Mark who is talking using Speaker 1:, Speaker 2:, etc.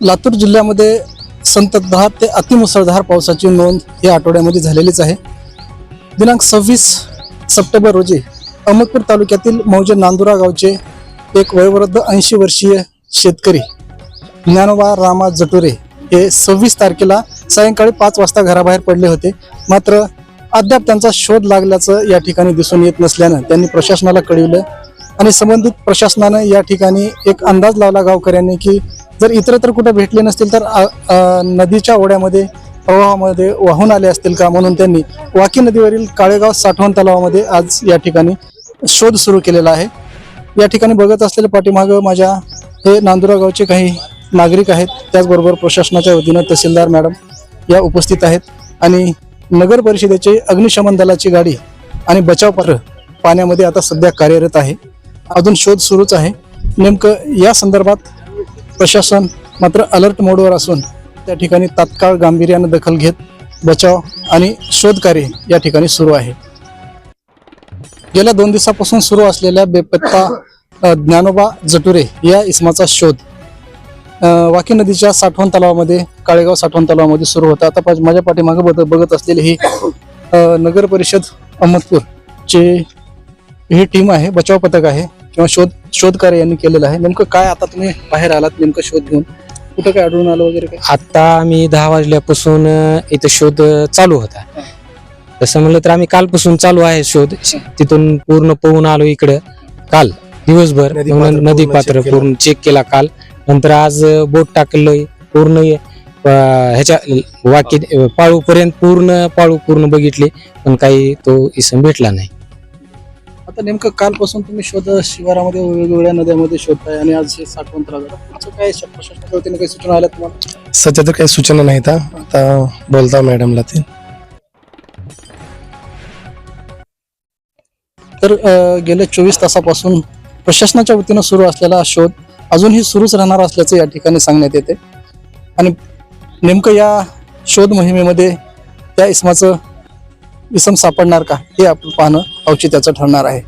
Speaker 1: लातूर जिल्ह्यामध्ये संततधार ते अतिमुसळधार पावसाची नोंद या आठवड्यामध्ये झालेलीच आहे. दिनांक सव्वीस सप्टेंबर रोजी अहमदपूर तालुक्यातील मौजे नांदुरा गावचे एक वयोवृद्ध ऐंशी वर्षीय शेतकरी ज्ञानोबा रामा जटुरे हे सव्वीस तारखेला सायंकाळी पाच वाजता घराबाहेर पडले होते. मात्र अद्याप त्यांचा शोध लागल्याचं या ठिकाणी दिसून येत नसल्यानं त्यांनी प्रशासनाला कळविलं आणि संबंधित प्रशासनानं या ठिकाणी एक अंदाज लावला गावकऱ्यांनी की जर इतरत्र कुठं भेटले नसतील तर नदीच्या ओढ्यामध्ये प्रवाहामध्ये वाहून आले असतील का म्हणून त्यांनी वाकी नदीवरील काळेगाव साठवण तलावामध्ये आज या ठिकाणी शोध सुरू केलेला आहे. या ठिकाणी बघत असलेल्या पाठीमागं माझ्या हे नांदुरा गावचे काही नागरिक आहेत. त्याचबरोबर प्रशासनाच्या वतीनं तहसीलदार मॅडम या उपस्थित आहेत. आणि नगर परिषदेचे अग्निशमन दलाची गाडी आणि बचाव पाण्यामध्ये आता सध्या कार्यरत आहे. अजून शोध सुरूच आहे. नेमकं या संदर्भात प्रशासन मात्र अलर्ट मोडवर असून त्या ठिकाणी तात्काळ गांभीर्यानं दखल घेत बचाव आणि शोधकार्य या ठिकाणी सुरू आहे. गेल्या दोन दिवसापासून सुरू असलेल्या बेपत्ता ज्ञानोबा जटुरे या इसमाचा शोध वाकी नदीच्या साठवण तलावामध्ये काळेगाव साठवण तलावामध्ये सुरू होता. आता माझ्या पाठीमागे बघ बघत असलेली ही नगर परिषद अहमदपूरचे ही टीम आहे बचाव पथक आहे. किंवा शोध शोधकार्य यांनी केलेलं आहे. नेमकं काय आता तुम्ही बाहेर आलात? नेमकं शोध घेऊन कुठं काय आढळून आलं वगैरे काय
Speaker 2: आता आम्ही दहा वाजल्यापासून इथं शोध चालू होता. तसं म्हणलं तर आम्ही कालपासून चालू आहे शोध. तिथून पूर्ण पोहून आलो इकडं. काल दिवसभर.
Speaker 3: नदी पात्र
Speaker 2: नदी
Speaker 3: पूर्ण
Speaker 2: चेक केला काल. नंतर आज अ, बोट टाकलोय. पूर्ण ह्याच्या वाकी पाळू पर्यंत पूर्ण पाळू पूर्ण बघितले. पण काही तो इसम भेटला नाही.
Speaker 1: आता नेमकं कालपासून तुम्ही शोध शिवारामध्ये वेगवेगळ्या नद्यामध्ये शोधताय आणि आज हे. पुढचं काय श- प्रशासनाच्या वतीने काही सूचना आल्या तुम्हाला
Speaker 3: सध्या तर काही सूचना नाहीत. आता बोलता मॅडमला ते
Speaker 1: तर गेल्या चोवीस तासापासून प्रशासनाच्या वतीनं सुरू असलेला शोध अजूनही सुरूच राहणार असल्याचं या ठिकाणी सांगण्यात येते आणि नेमकं या शोध मोहिमेमध्ये त्या इसमाचं विसम सापडणार का? हे आपण पाहणं औचित्याचं ठरणार आहे.